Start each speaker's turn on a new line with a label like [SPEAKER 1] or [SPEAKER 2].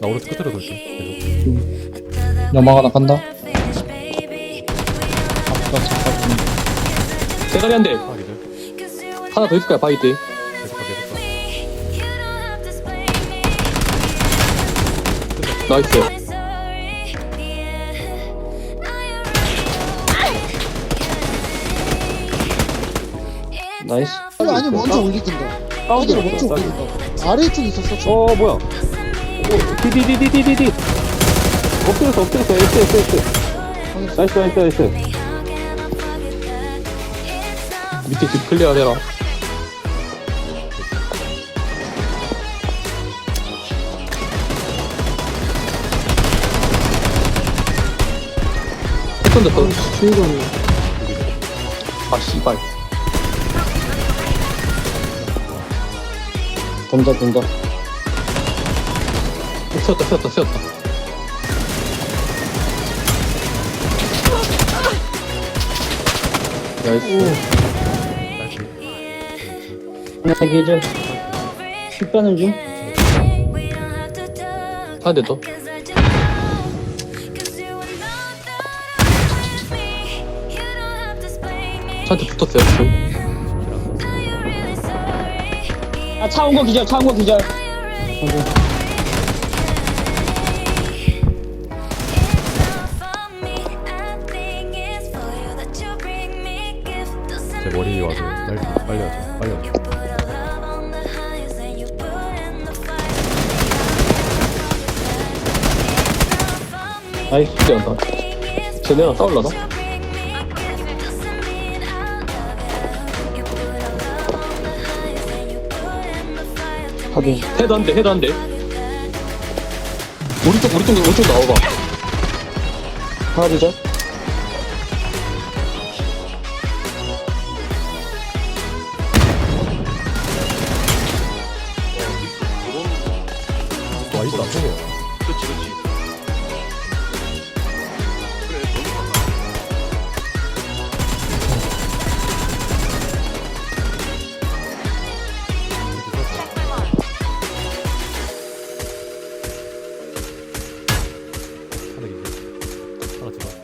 [SPEAKER 1] 나 오른쪽 끝으로 돌게.
[SPEAKER 2] 연마가 나 간다. 아, 앞다 잠깐
[SPEAKER 3] 대가리 한대.
[SPEAKER 1] 파기들.
[SPEAKER 3] 하나 더 있을 거야 바위 때
[SPEAKER 1] 계속 가 계속 가.
[SPEAKER 3] 나이스.
[SPEAKER 2] 나이스.
[SPEAKER 4] 아니, 아니 먼저 올리든가 어디로 먼저 올리든가 아래쪽에 있었어 저
[SPEAKER 3] 어, 뭐야. 오, 디디디디디디디. 엎드렸어, 엎드렸어. 에스, 에스, 에스. 나이스, 나이스, 나이스. 밑에 집 클리어 해라. 핵 던졌어.
[SPEAKER 4] 주의가 없네
[SPEAKER 3] 아, 씨발.
[SPEAKER 2] 돈다 돈다.
[SPEAKER 3] 세웠다, 세웠다, 세웠다. 나이스.
[SPEAKER 2] 하나 계절. 식가는 중.
[SPEAKER 3] 하나 대 더. 차한테 붙었어요, 지금.
[SPEAKER 2] 아, 차온 거 기절, 차 온 거 기절.
[SPEAKER 1] 제 머리 와서 빨리 빨리 하자 빨리 하자
[SPEAKER 3] 나이스, 뛰어온다. 쟤네랑 싸울라나?
[SPEAKER 2] 확인.
[SPEAKER 3] 헤드 한 대, 헤드 한 대. 오른쪽, 오른쪽, 오른쪽 나와봐.
[SPEAKER 2] 하나 기절.
[SPEAKER 5] 들어.